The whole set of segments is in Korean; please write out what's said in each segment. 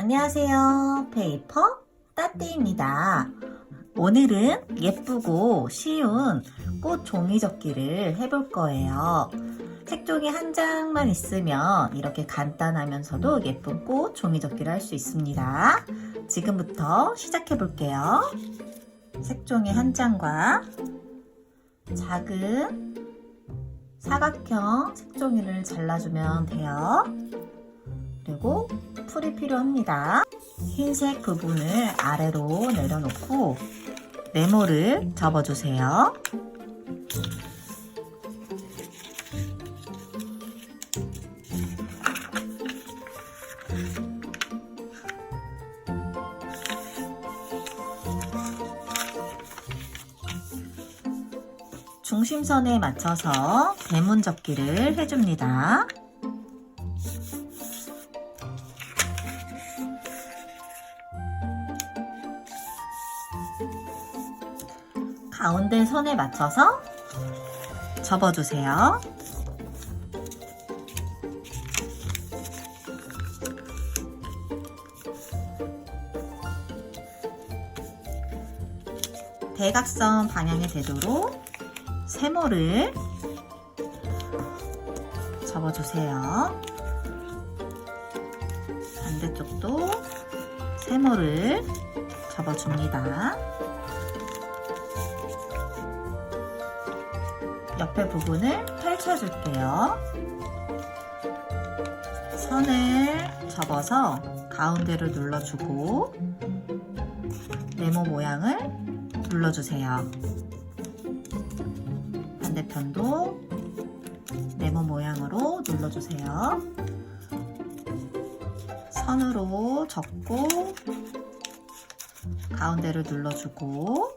안녕하세요. 페이퍼 따띠입니다. 오늘은 예쁘고 쉬운 꽃 종이 접기를 해볼 거예요. 색종이 한 장만 있으면 이렇게 간단하면서도 예쁜 꽃 종이 접기를 할 수 있습니다. 지금부터 시작해 볼게요. 색종이 한 장과 작은 사각형 색종이를 잘라주면 돼요. 필요합니다. 흰색 부분을 아래로 내려놓고 네모를 접어주세요. 중심선에 맞춰서 대문 접기를 해줍니다. 가운데 선에 맞춰서 접어주세요. 대각선 방향이 되도록 세모를 접어주세요. 반대쪽도 세모를 접어줍니다. 옆에 부분을 펼쳐줄게요. 선을 접어서 가운데를 눌러주고 네모 모양을 눌러주세요. 반대편도 네모 모양으로 눌러주세요. 선으로 접고 가운데를 눌러주고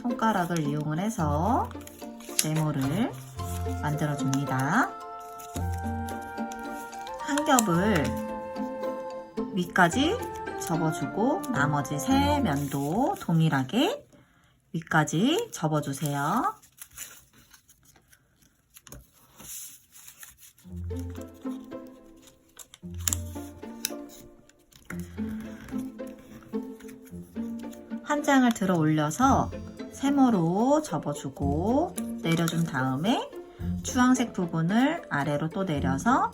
손가락을 이용을 해서 네모를 만들어줍니다. 한 겹을 위까지 접어주고 나머지 세 면도 동일하게 위까지 접어주세요. 한 장을 들어 올려서 세모로 접어주고 내려준 다음에 주황색 부분을 아래로 또 내려서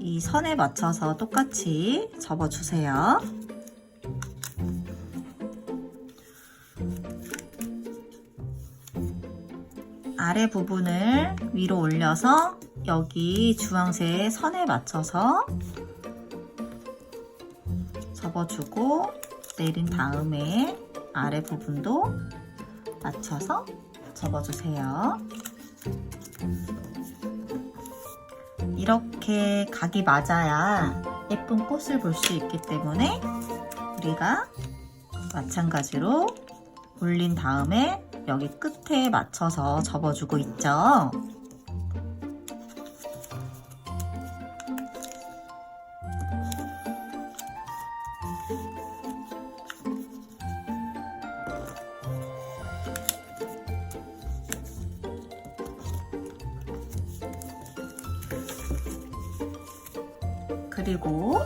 이 선에 맞춰서 똑같이 접어주세요. 아래 부분을 위로 올려서 여기 주황색 선에 맞춰서 접어주고 내린 다음에 아래 부분도 맞춰서 접어주세요. 이렇게 각이 맞아야 예쁜 꽃을 볼 수 있기 때문에 우리가 마찬가지로 올린 다음에 여기 끝에 맞춰서 접어주고 있죠. 그리고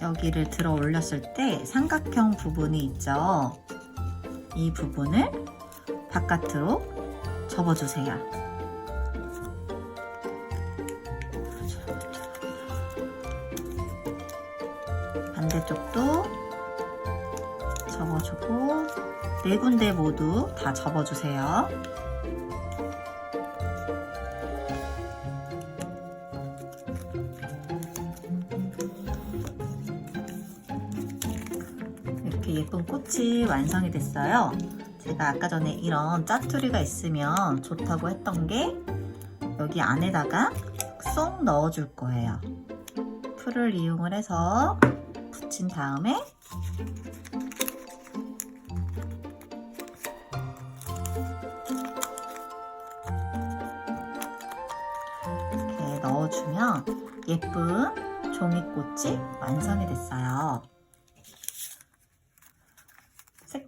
여기를 들어 올렸을 때 삼각형 부분이 있죠. 이 부분을 바깥으로 접어주세요. 반대쪽도 접어주고 네 군데 모두 다 접어주세요. 이렇게 예쁜 꽃이 완성이 됐어요. 제가 아까 전에 이런 짜투리가 있으면 좋다고 했던 게 여기 안에다가 쏙 넣어줄 거예요. 풀을 이용을 해서 붙인 다음에 이렇게 넣어주면 예쁜 종이꽃이 완성이 됐어요.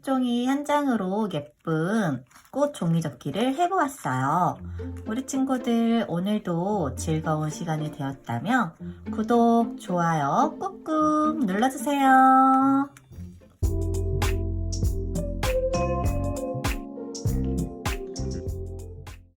색종이 한 장으로 예쁜 꽃 종이접기를 해보았어요. 우리 친구들 오늘도 즐거운 시간이 되었다면 구독, 좋아요 꾹꾹 눌러주세요.